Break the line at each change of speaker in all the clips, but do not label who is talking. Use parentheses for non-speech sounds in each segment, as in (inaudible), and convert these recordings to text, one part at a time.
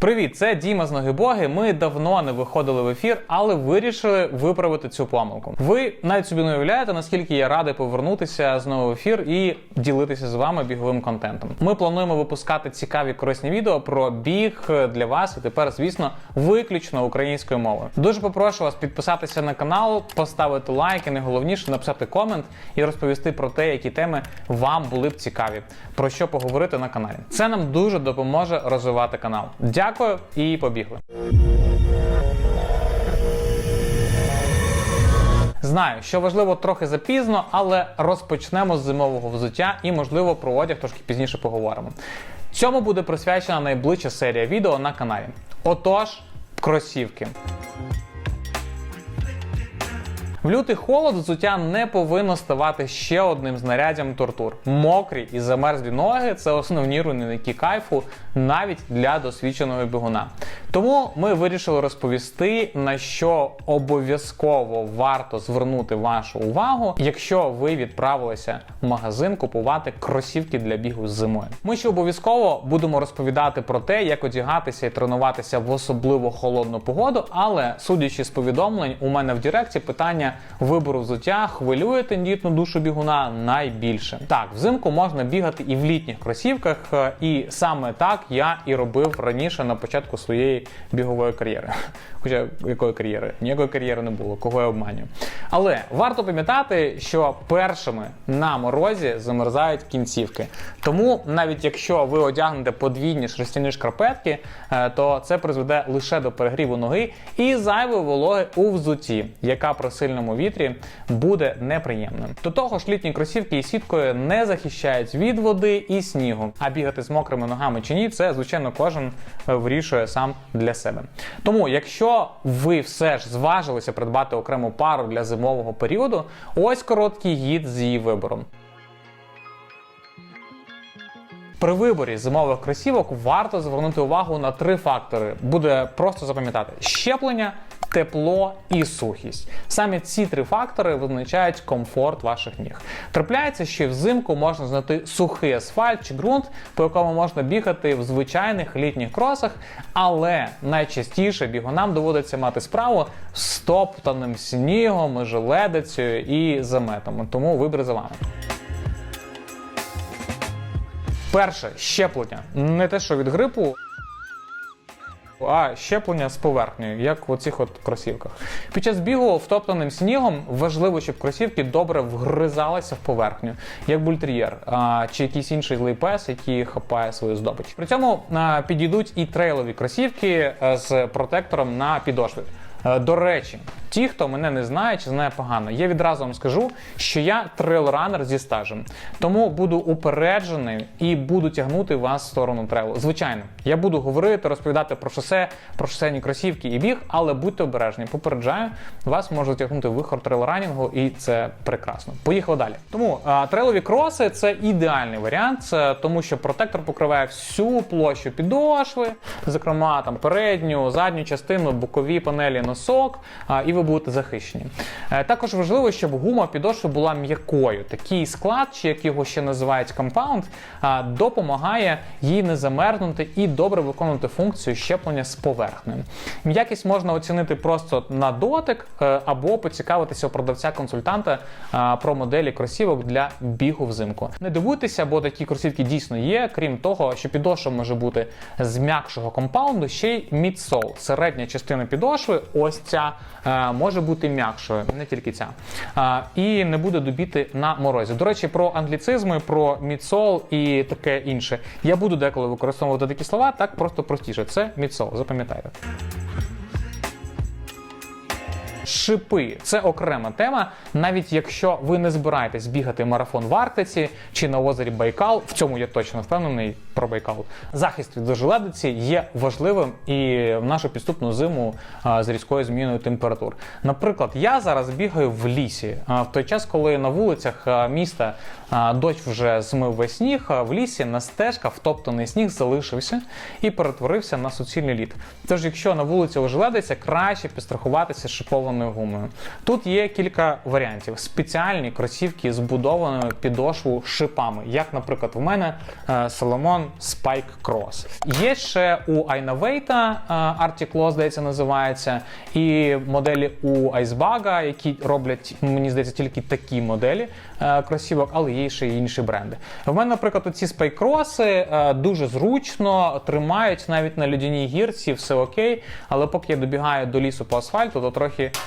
Привіт, це Діма з Ноги Боги. Ми давно не виходили в ефір, але вирішили виправити цю помилку. Ви навіть собі не уявляєте, наскільки я радий повернутися знову в ефір і ділитися з вами біговим контентом. Ми плануємо випускати цікаві корисні відео про біг для вас, і тепер, звісно, виключно українською мовою. Дуже попрошу вас підписатися на канал, поставити лайк і найголовніше написати комент і розповісти про те, які теми вам були б цікаві, про що поговорити на каналі. Це нам дуже допоможе розвивати канал. Дякую і побігли. Знаю, що важливо трохи запізно, але розпочнемо з зимового взуття і, можливо, про одяг трошки пізніше поговоримо. Цьому буде присвячена найближча серія відео на каналі. Отож, кросівки. В лютий холод взуття не повинно ставати ще одним знаряддям тортур. Мокрі і замерзлі ноги це основні руйнівники кайфу навіть для досвідченого бігуна. Тому ми вирішили розповісти, на що обов'язково варто звернути вашу увагу, якщо ви відправилися в магазин купувати кросівки для бігу з зимою. Ми ще обов'язково будемо розповідати про те, як одягатися і тренуватися в особливо холодну погоду. Але судячи з повідомлень, у мене в Директі питання вибору взуття хвилює тендітну душу бігуна найбільше. Так, взимку можна бігати і в літніх кросівках, е, і саме так я і робив раніше на початку своєї бігової кар'єри. (laughs) Хоча якої кар'єри? Ніякої кар'єри не було, кого я обманюю. Але варто пам'ятати, що першими на морозі замерзають кінцівки. Тому навіть якщо ви одягнете подвійні шерстяні шкарпетки, е, то це призведе лише до перегріву ноги і зайвої вологи у взутті, яка при вітрі буде неприємним. До того ж, літні кросівки і сіткою не захищають від води і снігу. А бігати з мокрими ногами чи ні, це звичайно кожен е, вирішує сам для себе. Тому, якщо ви все ж зважилися придбати окрему пару для зимового періоду, ось короткий гід з її вибором. При виборі зимових кросівок варто звернути увагу на три фактори. Буде просто запам'ятати: щеплення, тепло і сухість. Саме ці три фактори визначають комфорт ваших ніг. Трапляється, що взимку можна знайти сухий асфальт чи ґрунт, по якому можна бігати в звичайних літніх кросах, але найчастіше бігунам доводиться мати справу з стоптаним снігом, желедицею і заметом. Тому вибір за вами. Перше щеплення. Не те, що від грипу, а щеплення з поверхнею, як в оцих от кросівках. Під час бігу втоптаним снігом важливо, щоб кросівки добре вгризалися в поверхню, як бультер'єр а, чи якийсь інший злий пес, який хапає свою здобич. При цьому а, підійдуть і трейлові кросівки з протектором на підошві. Е, До речі, ті, хто мене не знає чи знає погано, я відразу вам скажу, що я трейл-ранер зі стажем. Тому буду упереджений і буду тягнути вас в сторону трейлу. Звичайно, я буду говорити, розповідати про шосе, про шосейні кросівки і біг, але будьте обережні. Попереджаю, вас може тягнути вихор трейл-ранінгу, і це прекрасно. Поїхали далі. Тому трейлові кроси це ідеальний варіант, це тому що протектор покриває всю площу підошви, зокрема там передню, задню частину, бокові панелі носок, а, і ви будете захищені. Е, Також важливо, щоб гума підошви була м'якою. Такий склад, чи як його ще називають компаунд, допомагає їй не замерзнути і добре виконувати функцію щеплення з поверхнею. М'якість можна оцінити просто на дотик е, або поцікавитися у продавця-консультанта про моделі кросівок для бігу взимку. Не дивуйтеся, бо такі кросівки дійсно є. Крім того, що підошва може бути з м'якшого компаунду, ще й мідсол. Середня частина підошви, ось ця, е, може бути м'якшою, не тільки ця. І не буде добіти на морозі. До речі, про англіцизми, про міцол і таке інше. Я буду деколи використовувати такі слова, так просто простіше. Це міцол, запам'ятайте. Шипи це окрема тема. Навіть якщо ви не збираєтесь бігати марафон в Арктиці чи на озері Байкал, в цьому я точно впевнений про Байкал. Захист від ожеледиці є важливим і в нашу підступну зиму з різкою зміною температур. Наприклад, я зараз бігаю в лісі в той час, коли на вулицях міста дощ вже змив весь сніг, в лісі на стежках втоптаний сніг залишився і перетворився на суцільний лід. Тож, якщо на вулиці ожеледиться, краще підстрахуватися шипованою збудованою гумою. Тут є кілька варіантів. Спеціальні кросівки з підошву шипами, як, наприклад, у мене е, Solomon Spike Cross. Є ще у Айнавейта Arctic здається, називається, і моделі у Icebag, які роблять, мені здається, тільки такі моделі е, кросівок, але є ще й інші бренди. В мене, наприклад, оці спайкроси е, дуже зручно тримають навіть на льодяній гірці, все окей. Але поки я добігаю до лісу по асфальту, то трохи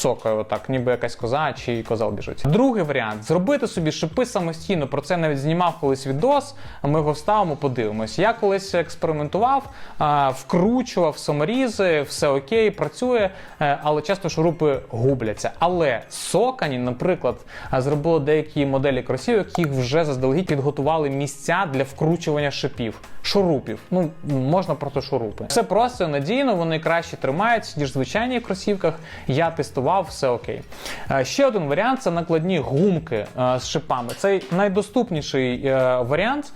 цокає отак, ніби якась коза чи козел біжить. Другий варіант зробити собі шипи самостійно. Про це навіть знімав колись відос. Ми його вставимо, подивимось. Я колись експериментував, вкручував саморізи, все окей, працює, е, але часто шурупи губляться. Але Сокані, наприклад, зробили деякі моделі кросівок, їх вже заздалегідь підготували місця для вкручування шипів, шурупів. Ну можна просто шурупи. Все просто надійно, вони краще тримаються, ніж в звичайних кросівках. Я тестував, все окей. Е, Ще один варіант це накладні гумки е, з шипами. Це найдоступніший е, варіант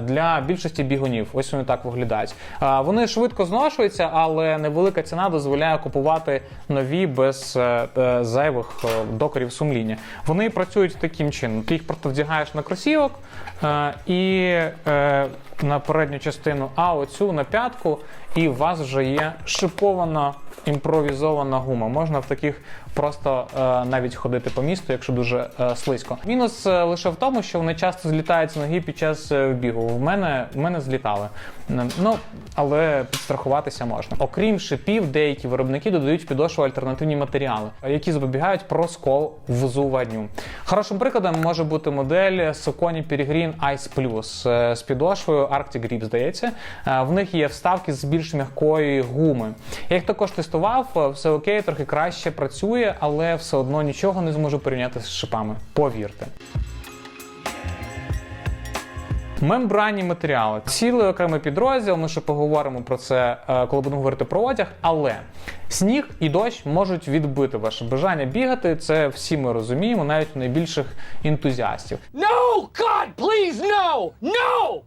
для більшості бігунів. Ось вони так виглядають. Вони швидко зношуються, але невелика ціна дозволяє купувати нові без зайвих докорів сумління. Вони працюють таким чином: ти їх просто вдягаєш на кросівок і на передню частину, а оцю на п'ятку, і у вас вже є шипована імпровізована гума. Можна в таких просто е, навіть ходити по місту, якщо дуже е, слизько. Мінус е, лише в тому, що вони часто злітають з ноги під час вбігу. бігу. В мене, в мене злітали. М, Ну, але підстрахуватися можна. Окрім шипів, деякі виробники додають в підошву альтернативні матеріали, які запобігають проскол взуванню. Хорошим прикладом може бути модель Socony Peregrine Ice Plus е, з підошвою Arctic Grip, здається. Е, В них є вставки з більш м'якої гуми. Я їх також тестував, е, все окей, трохи краще працює, але все одно нічого не зможу порівняти з шипами. Повірте. Мембранні матеріали. Цілий окремий підрозділ. Ми ще поговоримо про це, е, коли будемо говорити про одяг. Але сніг і дощ можуть відбити ваше бажання бігати. Це всі ми розуміємо, навіть у найбільших ентузіастів.
No! God, please, no! No!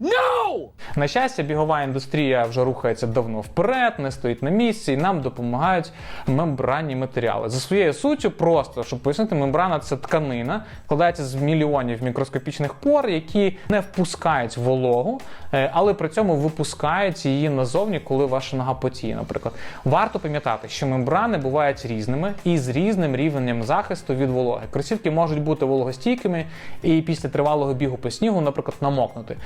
No!
На щастя, бігова індустрія вже рухається давно вперед, не стоїть на місці, і нам допомагають мембранні матеріали. За своєю суттю, просто щоб пояснити, мембрана це тканина, складається з мільйонів мікроскопічних пор, які не впускають вологу, е, але при цьому випускають її назовні, коли ваша нога потіє. Наприклад, варто пам'ятати, що мембрани бувають різними і з різним рівнем захисту від вологи. Кросівки можуть бути вологостійкими і після тривалого бігу по снігу, наприклад, намокнути.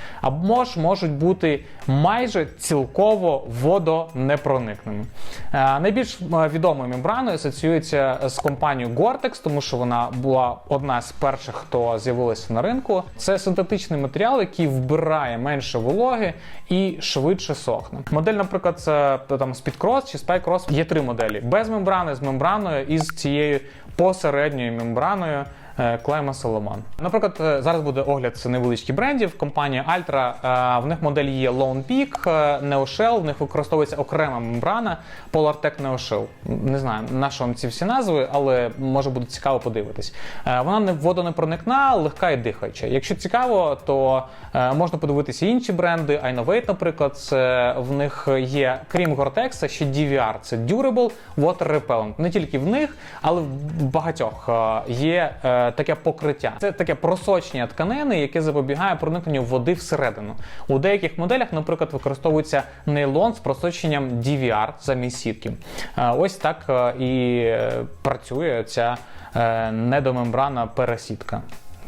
Або ж можуть бути майже цілково водонепроникними. Е, Найбільш е, відомою мембраною асоціюється з компанією Gore-Tex, тому що вона була одна з перших, хто з'явилася на ринку. Це синтетичний матеріал, який вбирає менше вологи і швидше сохне. Модель, наприклад, це там Speedcross чи Spycross. Є три моделі: без мембрани, з мембраною і з цією посередньою мембраною. Е, Клайма Соломон. Наприклад, е, зараз буде огляд невеличких брендів. Компанія Altra, е, в них модель є Lone Peak, NeoShell, в них використовується окрема мембрана PolarTec NeoShell. Не знаю, на що вам ці всі назви, але може буде цікаво подивитись. Вона не водонепроникна, легка і дихаюча. Якщо цікаво, то можна подивитися інші бренди. Inovate, наприклад, це в них є, крім Gore-Tex, ще DVR, це Durable Water Repellent. Не тільки в них, але в багатьох є таке покриття. Це таке просочення тканини, яке запобігає проникненню води всередину. У деяких моделях, наприклад, використовується нейлон з просоченням DVR замість сітки. Е, Ось так е, і е, працює ця е, недомембрана пересітка.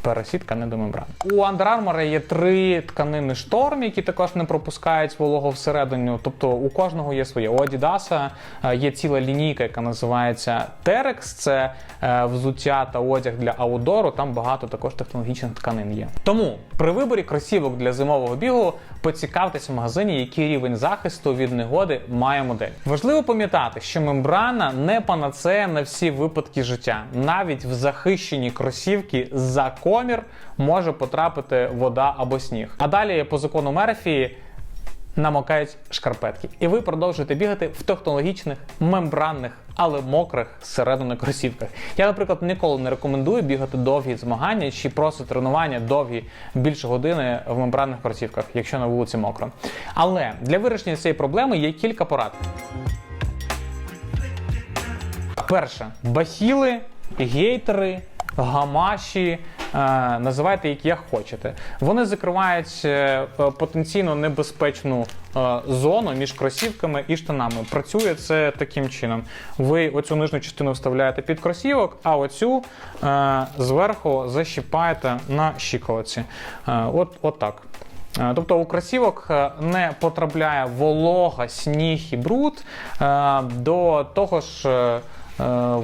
Пересітка недомембрана. У Under Armour є три тканини шторм, які також не пропускають вологу всередину. Тобто у кожного є своє. У Adidas е, є ціла лінійка, яка називається Terex. Це е, взуття та одяг для аудору. Там багато також технологічних тканин є. Тому при виборі кросівок для зимового бігу поцікавтесь в магазині, який рівень захисту від негоди має модель. Важливо пам'ятати, що мембрана не панацея на всі випадки життя. Навіть в захищені кросівки за комір може потрапити вода або сніг. А далі по закону Мерфі намокають шкарпетки. І ви продовжуєте бігати в технологічних, мембранних, але мокрих зсередини кросівках. Я, наприклад, ніколи не рекомендую бігати довгі змагання чи просто тренування довгі більше години в мембранних кросівках, якщо на вулиці мокро. Але для вирішення цієї проблеми є кілька порад. Перше, бахіли, гейтери, гамаші, називайте їх як хочете. Вони закривають е, потенційно небезпечну е, зону між кросівками і штанами. Працює це таким чином. Ви оцю нижню частину вставляєте під кросівок, а оцю е, зверху защіпаєте на щиколиці. Е, от, от так. Е, Тобто у кросівок е, не потрапляє волога, сніг і бруд. е, До того ж, е, е,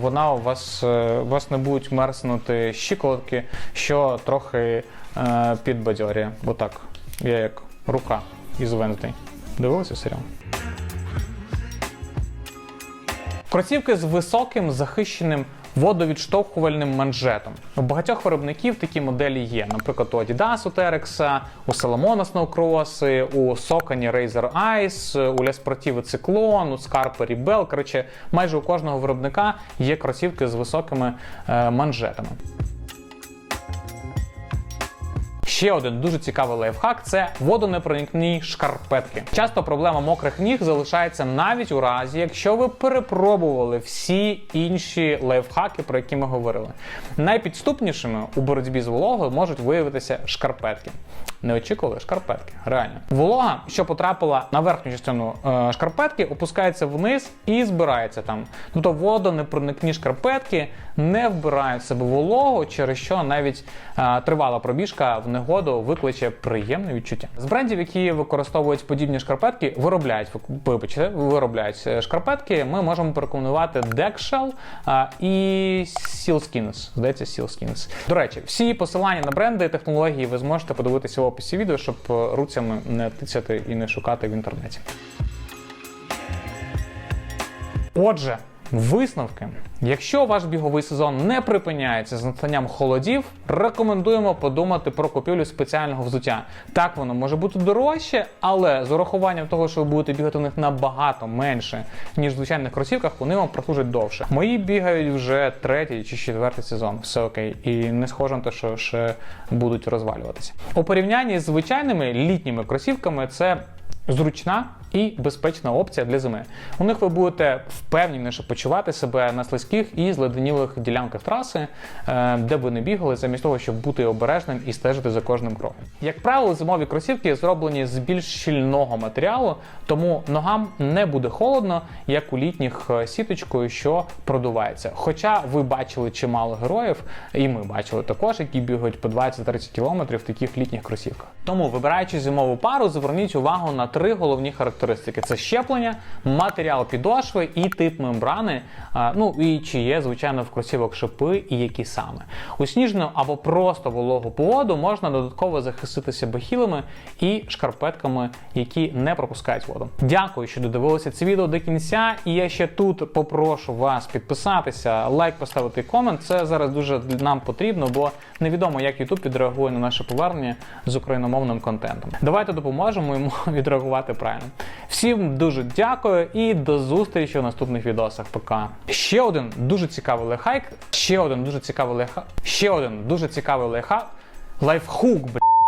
вона у вас, е, у вас не будуть мерзнути щиколотки, що трохи е, підбадьорює. Отак. Я як рука із Венздей. Дивилися серіал? Кросівки з високим захищеним водовідштовхувальним манжетом. У багатьох виробників такі моделі є. Наприклад, у Adidas у Terex, у Salomon Snowcross, у Socony Razer Ice, у Les Sportive Cyclone, у Scarpa Rebel. Коротше, майже у кожного виробника є кросівки з високими е, манжетами. Ще один дуже цікавий лайфхак це водонепроникні шкарпетки. Часто проблема мокрих ніг залишається навіть у разі, якщо ви перепробували всі інші лайфхаки, про які ми говорили. Найпідступнішими у боротьбі з вологою можуть виявитися шкарпетки. Не очікували шкарпетки, реально. Волога, що потрапила на верхню частину е, шкарпетки, опускається вниз і збирається там. Тобто водонепроникні шкарпетки не вбирають в себе вологу, через що навіть е, тривала пробіжка в негоду викличе приємне відчуття. З брендів, які використовують подібні шкарпетки, виробляють вибачте, виробляють е, шкарпетки. Ми можемо порекомендувати е, і Sealskins. Здається, Sealskins. До речі, всі посилання на бренди і технології ви зможете подивитися в описі відео, щоб е, руцями не тицяти і не шукати в інтернеті. Отже, висновки. Якщо ваш біговий сезон не припиняється з настанням холодів, рекомендуємо подумати про купівлю спеціального взуття. Так воно може бути дорожче, але з урахуванням того, що ви будете бігати в них набагато менше, ніж в звичайних кросівках, вони вам прослужать довше. Мої бігають вже третій чи четвертий сезон. Все окей, і не схоже на те, що ще будуть розвалюватися. У порівнянні з звичайними літніми кросівками це зручна і безпечна опція для зими. У них ви будете впевненіше почувати себе на слизьких і зледенілих ділянках траси, е, де б ви не бігали, замість того, щоб бути обережним і стежити за кожним кроком. Як правило, зимові кросівки зроблені з більш щільного матеріалу, тому ногам не буде холодно, як у літніх е, сіточкою, що продувається. Хоча ви бачили чимало героїв, і ми бачили також, які бігають по 20-30 км в таких літніх кросівках. Тому, вибираючи зимову пару, зверніть увагу на три головні характеристики: це щеплення, матеріал підошви і тип мембрани. Ну і чи є, звичайно, в кросівок шипи і які саме. У сніжну або просто вологу погоду можна додатково захиститися бахілами і шкарпетками, які не пропускають воду. Дякую, що додивилися це відео до кінця. І я ще тут попрошу вас підписатися, лайк поставити комент. Це зараз дуже нам потрібно, бо невідомо, як YouTube відреагує на наше повернення з україномовним контентом. Давайте допоможемо йому (laughs) відреагувати правильно. Всім дуже дякую і до зустрічі у наступних відосах. Пока. Ще один дуже цікавий лайфхак. Ще один дуже цікавий лайфхак. Ще один дуже цікавий лайфхак. Лайфхук, блядь.